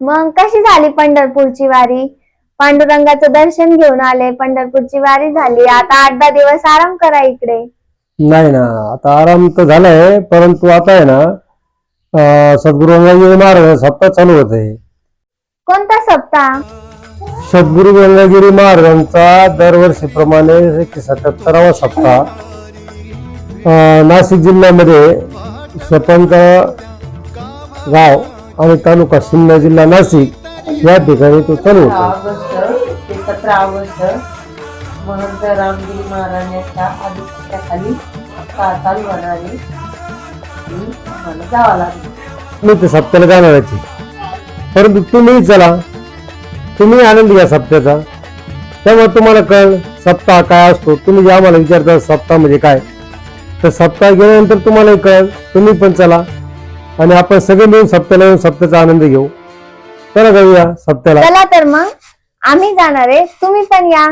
मग कशी झाली पंढरपूरची वारी? पांडुरंगाचं दर्शन घेऊन आले पंढरपूरची वारी झाली. आता आठ दहा दिवस आराम करा इकडे. नाही ना आता आराम तर झालाय परंतु आता आहे ना सद्गुरू गंगागिरी महाराज सप्ताह चालू होत कोणता सप्ताह? सद्गुरू गंगागिरी महाराजांचा दरवर्षीप्रमाणे एकशे सत्याहत्तरावा सप्ताह. नाशिक जिल्ह्यामध्ये स्वतंत्र गाव आणि तालुका सिन्नर जिल्हा नाशिक या ठिकाणी तो चालू होतो. ऑगस्ट ते सतरा ऑगस्ट महंत रामगिरी महाराजांच्या आधिपत्याखाली का चालू होणारी आम्हाला जावं लागेल. मी ते सप्त्याला जाणार आहे परंतु तुम्ही चला. तुम्ही आनंद घ्या सप्त्याचा. त्यामुळे तुम्हाला कळ सप्ताह काय असतो. तुम्ही जे आम्हाला विचारता सप्ताह म्हणजे काय? तर सप्ताह गेल्यानंतर तुम्हाला कळ तुम्ही पण चला. आणि आपण सगळे मिळून सप्त्याला येऊन सप्त्याचा आनंद घेऊ. चला जाऊया सप्त्याला चला तर मग. आम्ही जाणार आहे. तुम्ही पण या.